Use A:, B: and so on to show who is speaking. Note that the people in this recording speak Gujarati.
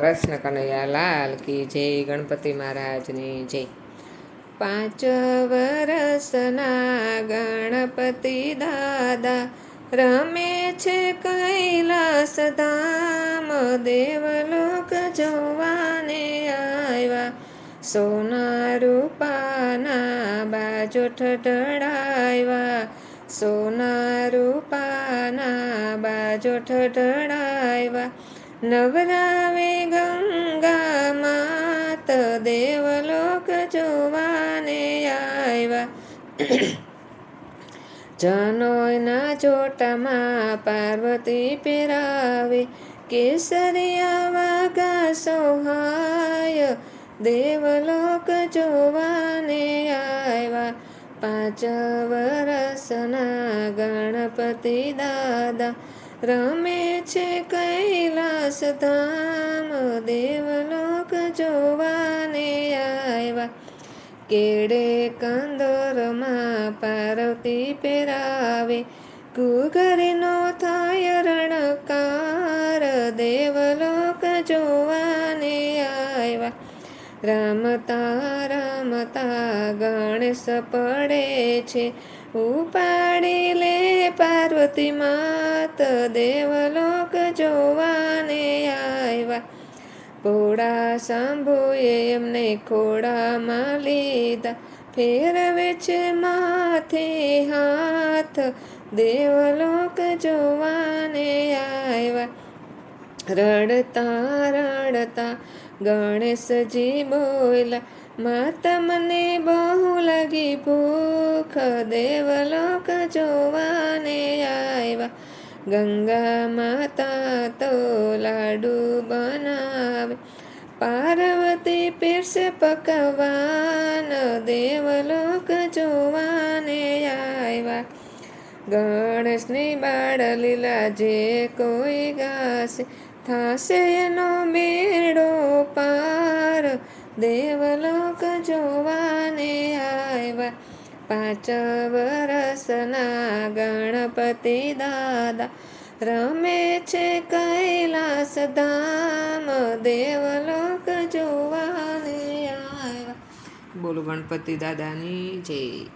A: કૃષ્ણ કનૈયા લાલ કી જય ગણપતિ મહારાજની જય. પાંચ વરસના ગણપતિ દાદા રમે છે કૈલાસ ધામ દેવલોક જોવાને આવ્યા. સોના રૂપાના બાજો ઠઠડાવ્યા સોના રૂપાના બાજો ઠઠડાવ્યા નવરાવે ગંગા માત દેવલોક જોવાને આવ્યા જનોયના ચોટામાં પાર્વતી પહેરાવે. કેસરિયા વાગા સોહાય દેવલોક જોવાને આવ્યા પાંચ વરસના ગણપતિ દાદા રમે છે કૈલાસ ધામ, દેવલોક જોવાને આવ્યા. કેડે કંદોરમાં પાર્વતી પહેરાવે. કુગરીનો થાય રણકાર, દેવલોક જોવાને આવ્યા. રમતા રમતા ગણેશ પડે છે. ઉપાડી લે પાર્વતી માત દેવલોક જોવાને આવ્યા. ભોળા શંભુએ એમને ખોળામાં લીધા. ફેરવે છે માથે હાથ દેવલોક જોવાને આવ્યા. રડતા રડતા ગણેશજી બોલા માતા મને બહુ લાગી ભૂખ, દેવલોક આવ્યા ગંગા માતા તો લાડુ બનાવે પાર્વતી પીરસે પકવાન દેવલોક જોવાને આવ્યા ગણેશની બાળ લીલા જે કોઈ ગાશે થાશે એનો મેળો પાર દેવલોક જોવાને આવ્યા પાંચ વરસના ગણપતિ દાદા, રમે છે કૈલાસ ધામ દેવલોક જોવાને આવ્યા. બોલો ગણપતિ દાદાની જય.